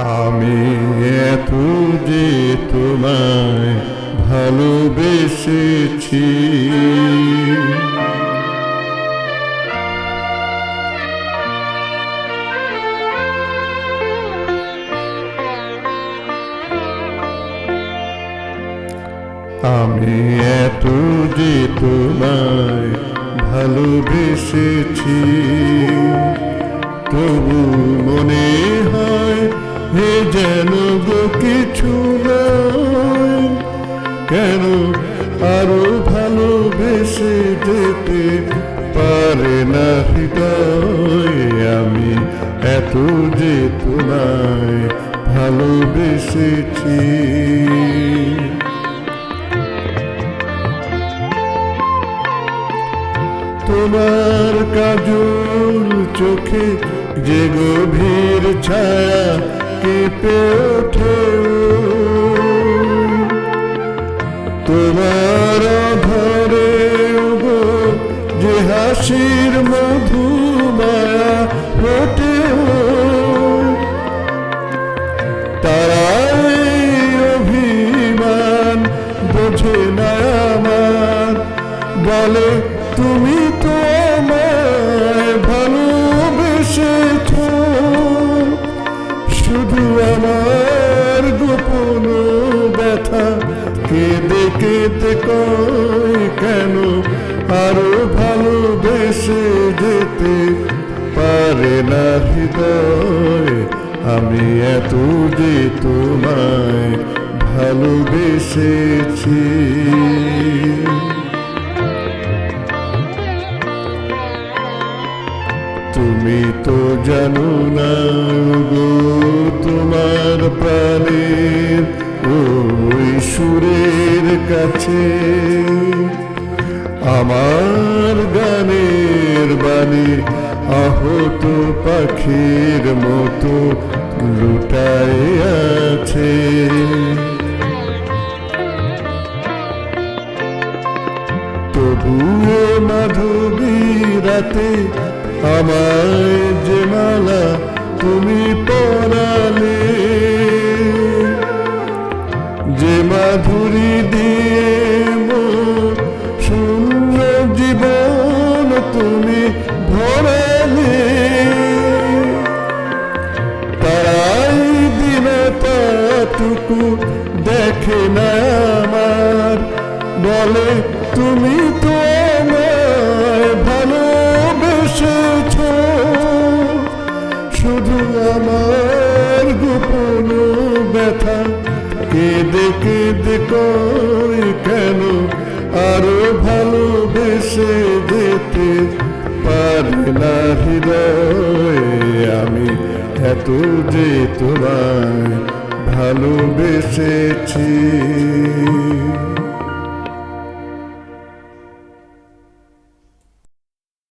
আমি এত যে তোমায় ভালোবেসেছি। আমি এত যে তোমায় ভালোবেসেছি। তবু মনে হয় কিছু নয় কেন আরও ভালোবেসে যেতে পারে না হৃদয়? আমি এত যে তোমায় ভালোবেসেছি। তোমার কাজল চোখে যে গভীর ছায়া কেঁপে ওঠে তোমার ঘরে যে হাসির মধু মায়া ফোটে তারাই অভিমান, বোঝে না আমার। বলে, তুমি তো কেঁদে কয় কেন? আরও ভালোবেসে যেতে পারে না হৃদয়। আমি এত যে তোমায় ভালোবেসেছি। তুমি তো জানো না গো তোমার প্রাণের, ওই সুরের কাছে আমার গানের বাণী আহত পাখির মতো লুটায় আছে। তবুও মাধবী রাতে আমায় যে মালা যে মাধুরী দিয়ে শূন্য জীবন তুমি ভরালে। তারাই দিনটাটুকু দেখে না আমার। বলে, তুমি তো কই কেন? আরও ভালোবেসে যেতে পারে না হৃদয়। আমি এত যে তোমায় ভালোবেসেছি।